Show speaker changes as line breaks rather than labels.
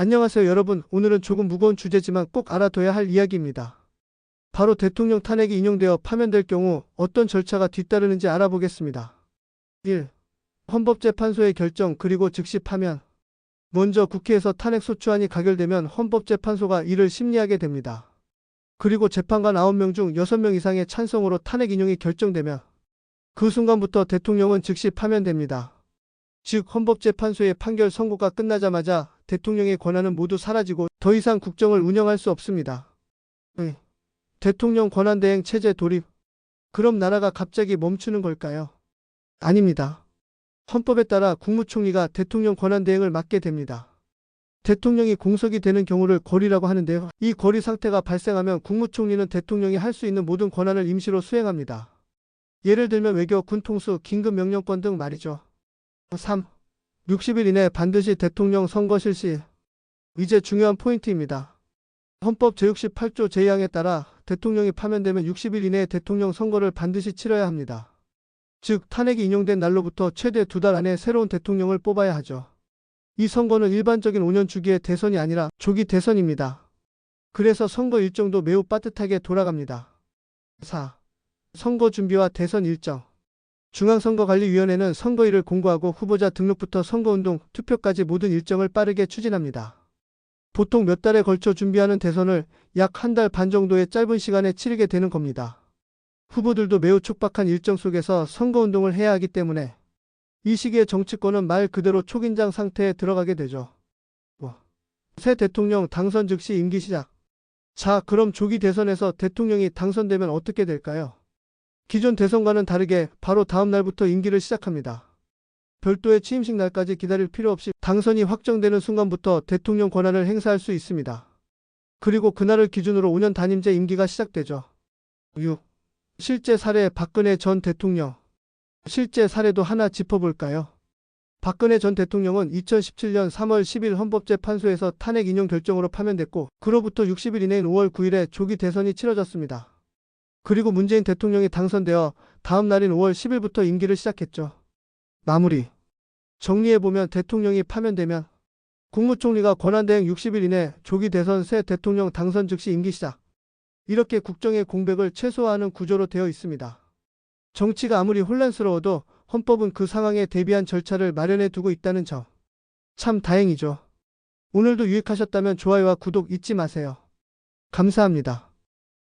안녕하세요 여러분. 오늘은 조금 무거운 주제지만 꼭 알아둬야 할 이야기입니다. 바로 대통령 탄핵이 인용되어 파면될 경우 어떤 절차가 뒤따르는지 알아보겠습니다. 1. 헌법재판소의 결정 그리고 즉시 파면. 먼저 국회에서 탄핵 소추안이 가결되면 헌법재판소가 이를 심리하게 됩니다. 그리고 재판관 9명 중 6명 이상의 찬성으로 탄핵 인용이 결정되면 그 순간부터 대통령은 즉시 파면됩니다. 즉 헌법재판소의 판결 선고가 끝나자마자 대통령의 권한은 모두 사라지고 더 이상 국정을 운영할 수 없습니다. 의. 대통령 권한대행 체제 돌입. 그럼 나라가 갑자기 멈추는 걸까요? 아닙니다. 헌법에 따라 국무총리가 대통령 권한대행을 맡게 됩니다. 대통령이 공석이 되는 경우를 거리라고 하는데요. 이 거리 상태가 발생하면 국무총리는 대통령이 할 수 있는 모든 권한을 임시로 수행합니다. 예를 들면 외교, 군통수, 긴급명령권 등 말이죠. 3. 60일 이내 반드시 대통령 선거 실시. 이제 중요한 포인트입니다. 헌법 제68조 제2항에 따라 대통령이 파면되면 60일 이내에 대통령 선거를 반드시 치러야 합니다. 즉 탄핵이 인용된 날로부터 최대 두 달 안에 새로운 대통령을 뽑아야 하죠. 이 선거는 일반적인 5년 주기의 대선이 아니라 조기 대선입니다. 그래서 선거 일정도 매우 빠듯하게 돌아갑니다. 4. 선거 준비와 대선 일정. 중앙선거관리위원회는 선거일을 공고하고 후보자 등록부터 선거운동, 투표까지 모든 일정을 빠르게 추진합니다. 보통 몇 달에 걸쳐 준비하는 대선을 약 한 달 반 정도의 짧은 시간에 치르게 되는 겁니다. 후보들도 매우 촉박한 일정 속에서 선거운동을 해야 하기 때문에 이 시기에 정치권은 말 그대로 초긴장 상태에 들어가게 되죠. 뭐, 새 대통령 당선 즉시 임기 시작. 자, 그럼 조기 대선에서 대통령이 당선되면 어떻게 될까요? 기존 대선과는 다르게 바로 다음 날부터 임기를 시작합니다. 별도의 취임식 날까지 기다릴 필요 없이 당선이 확정되는 순간부터 대통령 권한을 행사할 수 있습니다. 그리고 그날을 기준으로 5년 단임제 임기가 시작되죠. 6. 실제 사례 박근혜 전 대통령. 실제 사례도 하나 짚어볼까요? 박근혜 전 대통령은 2017년 3월 10일 헌법재판소에서 탄핵 인용 결정으로 파면됐고, 그로부터 60일 이내인 5월 9일에 조기 대선이 치러졌습니다. 그리고 문재인 대통령이 당선되어 다음 날인 5월 10일부터 임기를 시작했죠. 마무리. 정리해보면 대통령이 파면되면 국무총리가 권한대행 60일 이내 조기 대선 새 대통령 당선 즉시 임기 시작. 이렇게 국정의 공백을 최소화하는 구조로 되어 있습니다. 정치가 아무리 혼란스러워도 헌법은 그 상황에 대비한 절차를 마련해 두고 있다는 점. 참 다행이죠. 오늘도 유익하셨다면 좋아요와 구독 잊지 마세요. 감사합니다.